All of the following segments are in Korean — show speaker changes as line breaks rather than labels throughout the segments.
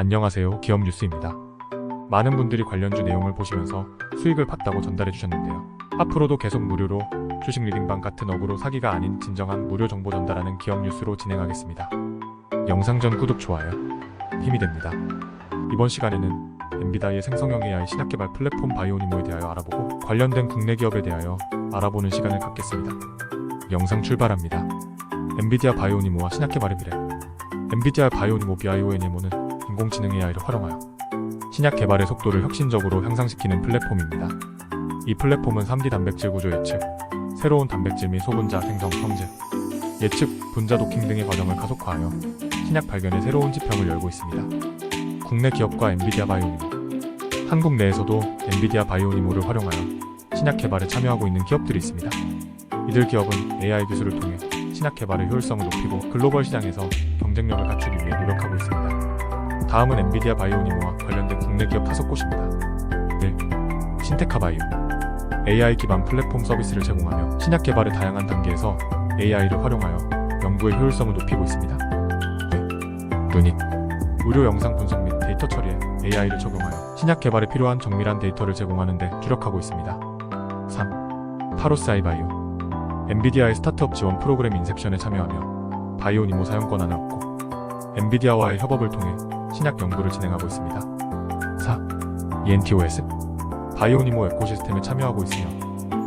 안녕하세요. 기업 뉴스입니다. 많은 분들이 관련주 내용을 보시면서 수익을 봤다고 전달해 주셨는데요. 앞으로도 계속 무료로 주식 리딩방 같은 어그로 사기가 아닌 진정한 무료 정보 전달하는 기업 뉴스로 진행하겠습니다. 영상 전 구독, 좋아요 힘이 됩니다. 이번 시간에는 엔비다의 생성형 AI 신약 개발 플랫폼 바이오니모에 대하여 알아보고 관련된 국내 기업에 대하여 알아보는 시간을 갖겠습니다. 영상 출발합니다. 엔비디아 바이오니모와 신약 개발의 미래 엔비디아 바이오니모 BIONMO는 인공지능 AI를 활용하여 신약 개발의 속도를 혁신적으로 향상시키는 플랫폼입니다. 이 플랫폼은 3D 단백질 구조 예측, 새로운 단백질 및 소분자 생성 성질, 예측, 분자 도킹 등의 과정을 가속화하여 신약 발견의 새로운 지평을 열고 있습니다. 국내 기업과 엔비디아 바이오니모 한국 내에서도 엔비디아 바이오니모를 활용하여 신약 개발에 참여하고 있는 기업들이 있습니다. 이들 기업은 AI 기술을 통해 신약 개발의 효율성을 높이고 글로벌 시장에서 경쟁력을 갖추기 위해 노력하고 있습니다. 다음은 엔비디아 바이오니모와 관련된 국내 기업 다섯 곳입니다. 1. 신테카 바이오 AI 기반 플랫폼 서비스를 제공하며 신약 개발의 다양한 단계에서 AI를 활용하여 연구의 효율성을 높이고 있습니다. 2. 루닛 의료 영상 분석 및 데이터 처리에 AI를 적용하여 신약 개발에 필요한 정밀한 데이터를 제공하는 데 주력하고 있습니다. 3. 파로스아이 바이오 엔비디아의 스타트업 지원 프로그램 인셉션에 참여하며 바이오니모 사용권 안을 얻고 엔비디아와의 협업을 통해 신약 연구를 진행하고 있습니다. 4. ENTOS 바이오니모 에코시스템에 참여하고 있으며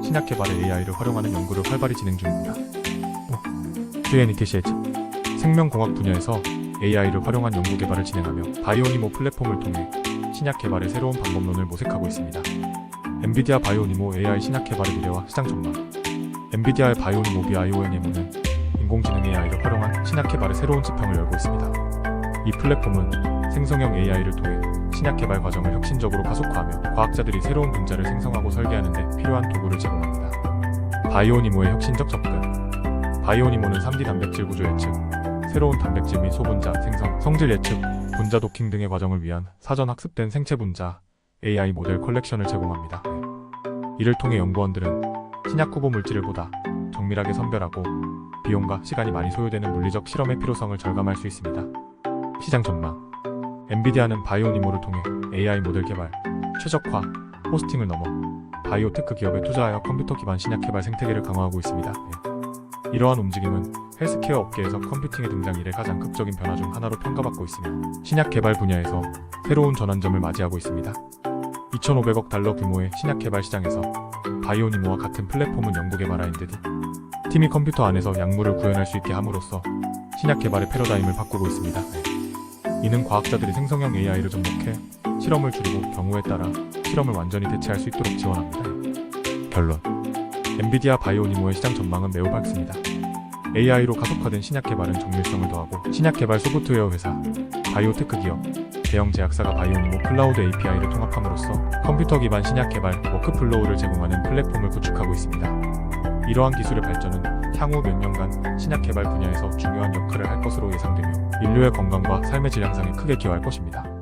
신약 개발의 AI를 활용하는 연구를 활발히 진행 중입니다. 5. QNETCH 생명공학 분야에서 AI를 활용한 연구 개발을 진행하며 바이오니모 플랫폼을 통해 신약 개발의 새로운 방법론을 모색하고 있습니다. 엔비디아 바이오니모 AI 신약 개발의 미래와 시장 전망 엔비디아의 바이오니모 BIONM은 인공지능 AI를 활용한 신약 개발의 새로운 지평을 열고 있습니다. 이 플랫폼은 생성형 AI를 통해 신약 개발 과정을 혁신적으로 가속화하며 과학자들이 새로운 분자를 생성하고 설계하는 데 필요한 도구를 제공합니다. 바이오니모의 혁신적 접근 바이오니모는 3D 단백질 구조 예측, 새로운 단백질 및 소분자 생성, 성질 예측, 분자 도킹 등의 과정을 위한 사전 학습된 생체 분자 AI 모델 컬렉션을 제공합니다. 이를 통해 연구원들은 신약 후보 물질을 보다 정밀하게 선별하고 비용과 시간이 많이 소요되는 물리적 실험의 필요성을 절감할 수 있습니다. 시장 전망 엔비디아는 바이오니모를 통해 AI 모델 개발, 최적화, 호스팅을 넘어 바이오 테크 기업에 투자하여 컴퓨터 기반 신약 개발 생태계를 강화하고 있습니다. 네. 이러한 움직임은 헬스케어 업계에서 컴퓨팅의 등장 이래 가장 극적인 변화 중 하나로 평가받고 있으며 신약 개발 분야에서 새로운 전환점을 맞이하고 있습니다. 2,500억 달러 규모의 신약 개발 시장에서 바이오니모와 같은 플랫폼은 연구 개발하인 듯이 팀이 컴퓨터 안에서 약물을 구현할 수 있게 함으로써 신약 개발의 패러다임을 바꾸고 있습니다. 이는 과학자들이 생성형 AI를 접목해 실험을 줄이고 경우에 따라 실험을 완전히 대체할 수 있도록 지원합니다. 결론 엔비디아 바이오니모의 시장 전망은 매우 밝습니다. AI로 가속화된 신약 개발은 정밀성을 더하고 신약 개발 소프트웨어 회사, 바이오테크 기업, 대형 제약사가 바이오니모 클라우드 API를 통합함으로써 컴퓨터 기반 신약 개발 워크플로우를 제공하는 플랫폼을 구축하고 있습니다. 이러한 기술의 발전은 향후 몇 년간 신약 개발 분야에서 중요한 역할을 할 것으로 예상되며 인류의 건강과 삶의 질 향상에 크게 기여할 것입니다.